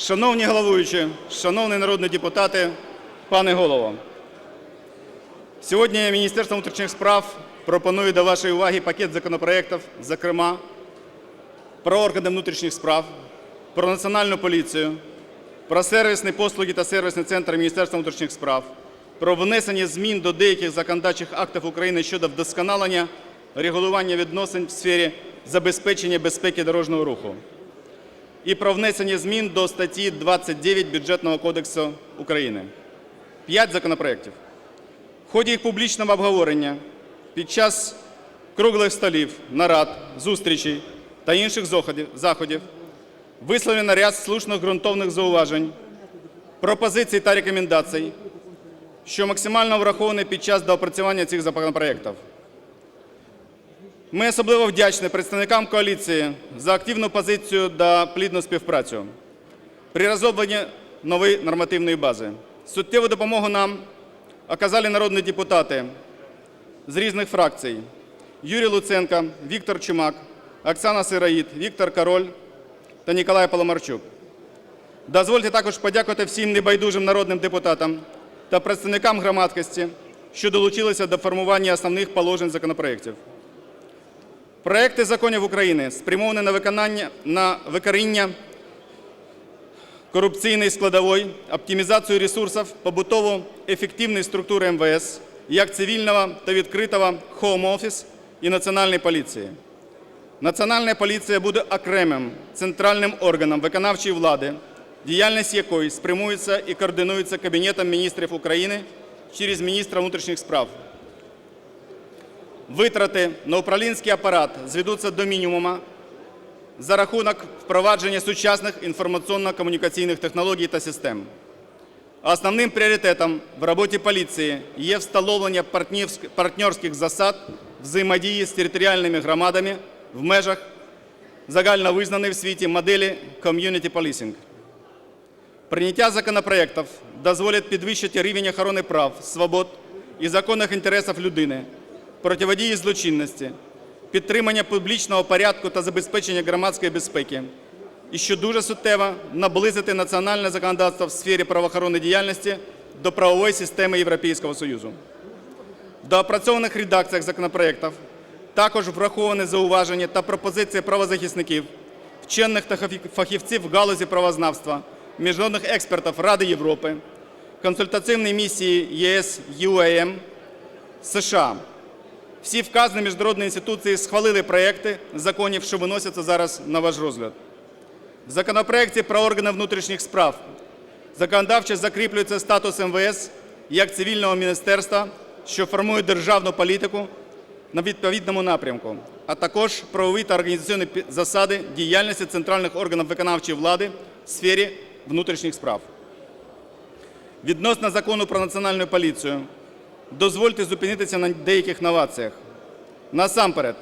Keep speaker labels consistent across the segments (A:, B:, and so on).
A: Шановні головуючі, шановні народні депутати, пане голово. Сьогодні Міністерство внутрішніх справ пропонує до вашої уваги пакет законопроєктів, зокрема, про органи внутрішніх справ, про Національну поліцію, про сервісні послуги та сервісний центр Міністерства внутрішніх справ, про внесення змін до деяких законодавчих актів України щодо вдосконалення регулювання відносин в сфері забезпечення безпеки дорожнього руху і про внесення змін до статті 29 Бюджетного кодексу України. П'ять законопроєктів. В ході їх публічного обговорення під час круглих столів, нарад, зустрічей та інших заходів- висловлено ряд слушних ґрунтовних зауважень, пропозицій та рекомендацій, що максимально враховані під час доопрацювання цих законопроєктів. Ми особливо вдячні представникам коаліції за активну позицію та плідну співпрацю при розробленні нової нормативної бази. Суттєву допомогу нам оказали народні депутати з різних фракцій: Юрій Луценко, Віктор Чумак, Оксана Сироїд, Віктор Король та Ніколай Паламарчук. Дозвольте також подякувати всім небайдужим народним депутатам та представникам громадськості, що долучилися до формування основних положень законопроєктів. Проекти законів України спрямовані на виконання на викоріння корупційної складової, оптимізацію ресурсів, побутову ефективної структури МВС, як цивільного та відкритого Home Office і Національної поліції. Національна поліція буде окремим центральним органом виконавчої влади, діяльність якої спрямується і координується Кабінетом міністрів України через міністра внутрішніх справ. Витрати на управлінський апарат зведуться до мінімуму за рахунок впровадження сучасних інформаційно-комунікаційних технологій та систем. Основним пріоритетом в роботі поліції є встановлення партнерських засад взаємодії з територіальними громадами в межах загальновизнаної в світі моделі Community Policing. Прийняття законопроєктів дозволить підвищити рівень охорони прав, свобод і законних інтересів людини, протидії злочинності, підтримання публічного порядку та забезпечення громадської безпеки. І що дуже суттєво наблизити національне законодавство в сфері правоохоронної діяльності до правової системи Європейського Союзу. В доопрацьованих редакціях законопроєктів також враховані зауваження та пропозиції правозахисників, вчених та фахівців в галузі правознавства, міжнародних експертів Ради Європи, консультаційної місії ЄС ЮАМ, США. Всі вказані міжнародні інституції схвалили проекти законів, що виносяться зараз на ваш розгляд. В законопроекті про органи внутрішніх справ законодавчо закріплюється статус МВС як цивільного міністерства, що формує державну політику на відповідному напрямку, а також правові та організаційні засади діяльності центральних органів виконавчої влади в сфері внутрішніх справ. Відносно закону про національну поліцію дозвольте зупинитися на деяких новаціях. Насамперед,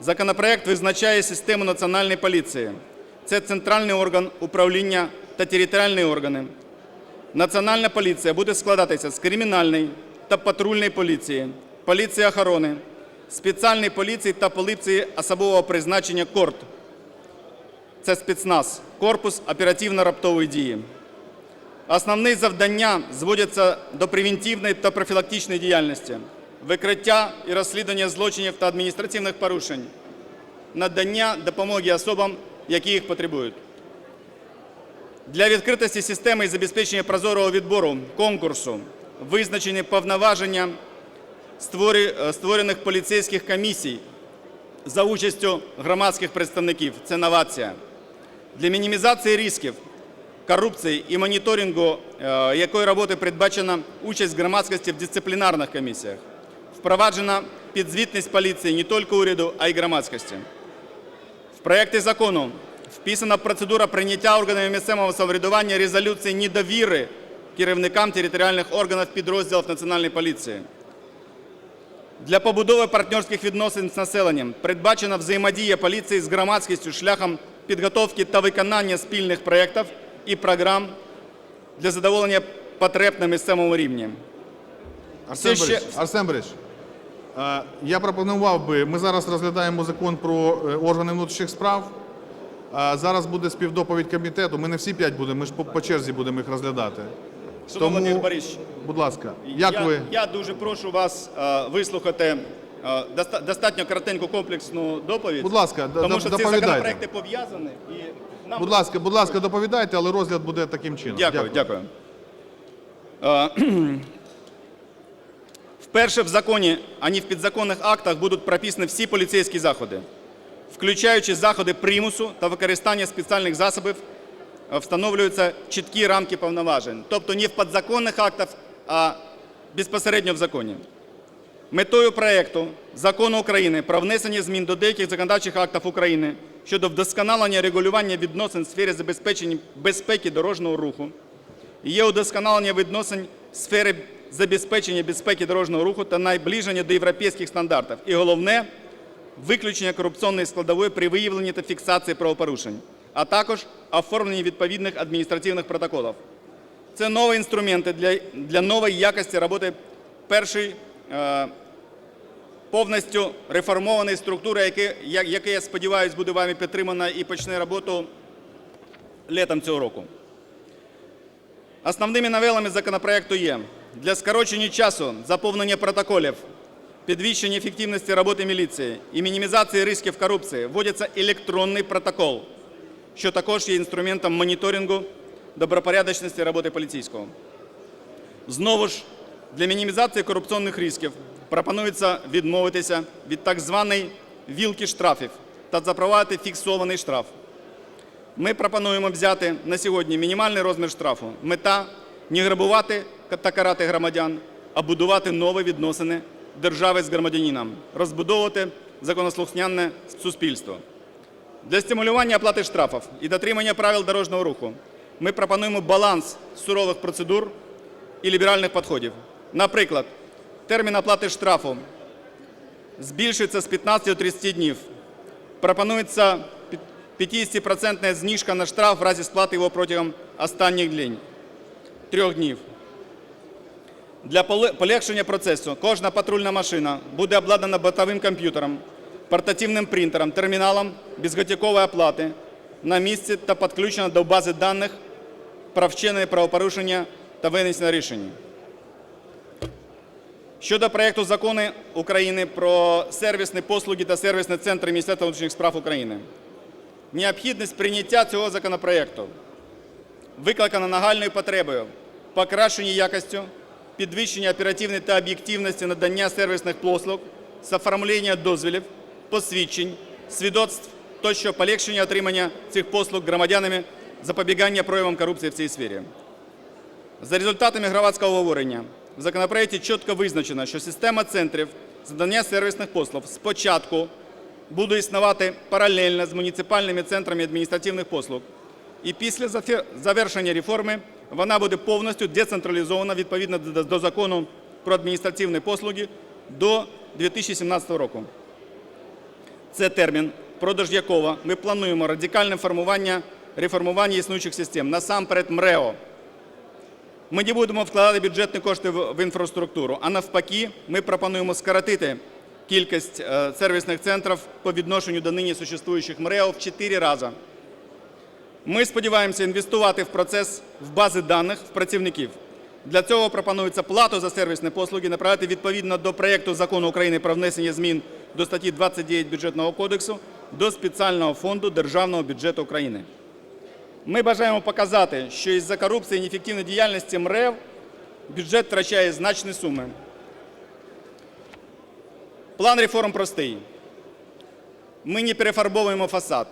A: законопроект визначає систему національної поліції. Це центральний орган управління та територіальні органи. Національна поліція буде складатися з кримінальної та патрульної поліції, поліції охорони, спеціальної поліції та поліції особового призначення КОРТ. Це спецназ, корпус оперативно-раптової дії. Основні завдання зводяться до превентивної та профілактичної діяльності, викриття і розслідування злочинів та адміністративних порушень, надання допомоги особам, які їх потребують. Для відкритості системи і забезпечення прозорого відбору конкурсу визначені повноваження е, створених поліцейських комісій за участю громадських представників. Це новація. Для мінімізації ризиків корупції і моніторингу, е, якої роботи передбачена участь громадськості в дисциплінарних комісіях. Впроваджена підзвітність поліції не тільки уряду, а й громадськості. В проєкті закону вписана процедура прийняття органами місцевого самоврядування резолюції недовіри керівникам територіальних органів підрозділів Національної поліції. Для побудови партнерських відносин з населенням передбачена взаємодія поліції з громадськістю шляхом підготовки та виконання спільних проєктів і програм для задоволення потреб на місцевому рівні.
B: Арсен
A: ще-
B: Арсен Борисович, е, я пропонував би, ми зараз розглядаємо закон про е, органи внутрішніх справ. Зараз буде співдоповідь комітету. Ми не всі п'ять будемо, ми ж по, черзі будемо їх розглядати.
A: Шановний
B: Тому-.
A: Борисович,
B: Будь ласка, як
A: я,
B: ви?
A: я дуже прошу вас е, вислухати е, достатньо коротеньку комплексну доповідь.
B: Будь ласка,
A: тому що ці законопроекти пов'язані. І
B: Будь ласка, будь ласка, доповідайте, але розгляд буде таким чином.
A: Дякую, дякую. Вперше в законі, ані в підзаконних актах будуть прописані всі поліцейські заходи, включаючи заходи примусу та використання спеціальних засобів, встановлюються чіткі рамки повноважень. Тобто не в підзаконних актах, а безпосередньо в законі. Метою проекту Закону України про внесення змін до деяких законодавчих актів України щодо вдосконалення регулювання відносин в сфері забезпечення безпеки дорожнього руху є удосконалення відносин в сфері забезпечення безпеки дорожнього руху та найближення до європейських стандартів. І головне виключення корупційної складової при виявленні та фіксації правопорушень, а також оформлення відповідних адміністративних протоколів. Це нові інструменти для, для нової якості роботи першої повністю реформованої структури, яке, я- яке, я сподіваюся, буде вами підтримана і почне роботу літом цього року. Основними новелами законопроекту є для скорочення часу заповнення протоколів, підвищення ефективності роботи міліції і мінімізації ризиків корупції вводиться електронний протокол, що також є інструментом моніторингу добропорядочності роботи поліцейського. Знову ж, для мінімізації корупційних ризиків пропонується відмовитися від так званої вілки штрафів та запровадити фіксований штраф. Ми пропонуємо взяти на сьогодні мінімальний розмір штрафу. Мета – не грабувати та карати громадян, а будувати нові відносини держави з громадянином, розбудовувати законослухняне суспільство. Для стимулювання оплати штрафів і дотримання правил дорожнього руху ми пропонуємо баланс сурових процедур і ліберальних підходів. Наприклад, термін оплати штрафу збільшується з 15 до 30 днів. Пропонується 50% знижка на штраф в разі сплати його протягом останніх днів, трьох днів. Для полегшення процесу кожна патрульна машина буде обладнана бортовим комп'ютером, портативним принтером, терміналом безготівкової оплати на місці та підключена до бази даних про вчинені правопорушення та винесення рішень. Щодо проекту закону України про сервісні послуги та сервісні центри Міністерства внутрішніх справ України. Необхідність прийняття цього законопроекту викликана нагальною потребою покращення якості, підвищення оперативної та об'єктивності надання сервісних послуг з оформлення дозволів, посвідчень, свідоцтв тощо полегшення отримання цих послуг громадянами, запобігання проявам корупції в цій сфері. За результатами громадського обговорення в законопроекті чітко визначено, що система центрів з надання сервісних послуг спочатку буде існувати паралельно з муніципальними центрами адміністративних послуг, і після завершення реформи вона буде повністю децентралізована відповідно до закону про адміністративні послуги до 2017 року. Це термін, впродовж якого ми плануємо радикальне формування реформування існуючих систем, насамперед МРЕО. Ми не будемо вкладати бюджетні кошти в інфраструктуру, а навпаки, ми пропонуємо скоротити кількість е, сервісних центрів по відношенню до нині существуючих МРЕО в 4 рази. Ми сподіваємося інвестувати в процес в бази даних в працівників. Для цього пропонується плату за сервісні послуги направити відповідно до проекту закону України про внесення змін до статті 29 Бюджетного кодексу до спеціального фонду Державного бюджету України. Ми бажаємо показати, що із-за корупції і неефективної діяльності МРЕВ бюджет втрачає значні суми. План реформ простий. Ми не перефарбовуємо фасад.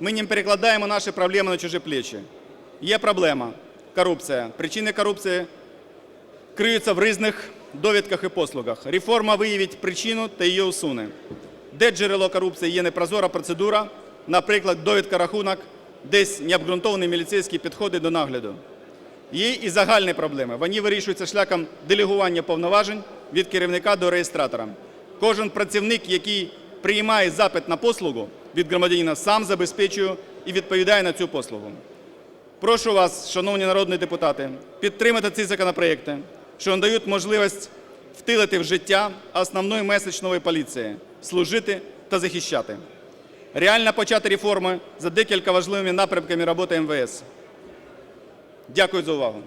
A: Ми не перекладаємо наші проблеми на чужі плечі. Є проблема – корупція. Причини корупції криються в різних довідках і послугах. Реформа виявить причину та її усуне. Де джерело корупції є непрозора процедура, наприклад, довідка рахунок, десь необґрунтовані міліцейські підходи до нагляду. Є і загальні проблеми. Вони вирішуються шляхом делегування повноважень від керівника до реєстратора. Кожен працівник, який приймає запит на послугу від громадянина, сам забезпечує і відповідає на цю послугу. Прошу вас, шановні народні депутати, підтримати ці законопроекти, що надають можливість втілити в життя основний меседж нової поліції – служити та захищати. Реально почати реформи за декілька важливими напрямками роботи МВС. Дякую за увагу.